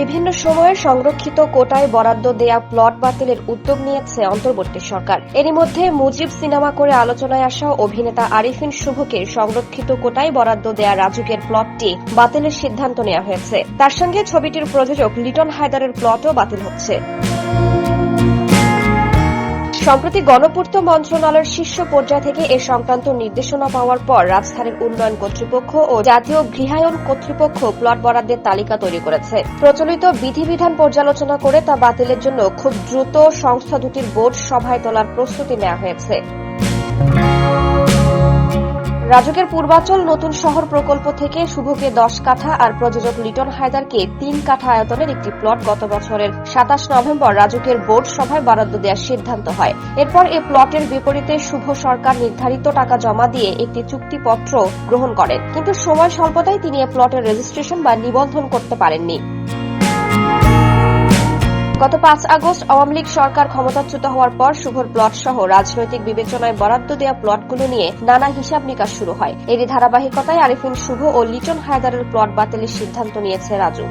বিভিন্ন সময়ে সংরক্ষিত কোটায় বরাদ্দ দেয়া প্লট বাতিলের উদ্যোগ নিয়েছে অন্তর্বর্তী সরকার। এরই মধ্যে মুজিব সিনেমা করে আলোচনায় আসা অভিনেতা আরিফিন শুভকে সংরক্ষিত কোটায় বরাদ্দ দেয়া রাজুকের প্লটটি বাতিলের সিদ্ধান্ত নেওয়া হয়েছে। তার সঙ্গে ছবিটির প্রযোজক লিটন হায়দারের প্লটও বাতিল হচ্ছে। সম্প্রতি গণপূর্ত মন্ত্রণালয়ের শীর্ষ পর্যায় থেকে এ সংক্রান্ত নির্দেশনা পাওয়ার পর রাজধানীর উন্নয়ন কর্তৃপক্ষ ও জাতীয় গৃহায়ন কর্তৃপক্ষ প্লট বরাদ্দের তালিকা তৈরি করেছে। প্রচলিত বিধিবিধান পর্যালোচনা করে তা বাতিলের জন্য খুব দ্রুত সংস্থা দুটির বোর্ড সভায় তোলার প্রস্তুতি নেওয়া হয়েছে। রাজুকের পূর্বাচল নতুন শহর প্রকল্প থেকে শুভকে দশ কাঠা আর প্রযোজক লিটন হায়দারকে তিন কাঠা আয়তনের একটি প্লট গত বছরের সাতাশ নভেম্বর রাজুকের বোর্ড সভায় বরাদ্দ দেওয়ার সিদ্ধান্ত হয়। এরপর এ প্লটের বিপরীতে শুভ সরকার নির্ধারিত টাকা জমা দিয়ে একটি চুক্তিপত্র গ্রহণ করেন। কিন্তু সময় স্বল্পতায় তিনি এ প্লটের রেজিস্ট্রেশন বা নিবন্ধন করতে পারেননি। গত পাঁচ আগস্ট আওয়ামী লীগ সরকার ক্ষমতাচ্যুত হওয়ার পর শুভর প্লট সহ রাজনৈতিক বিবেচনায় বরাদ্দ দেওয়া প্লটগুলো নিয়ে নানা হিসাব নিকাশ শুরু হয়। এরই ধারাবাহিকতায় আরিফিন শুভ ও লিটন হায়দারের প্লট বাতিলের সিদ্ধান্ত নিয়েছে রাজু।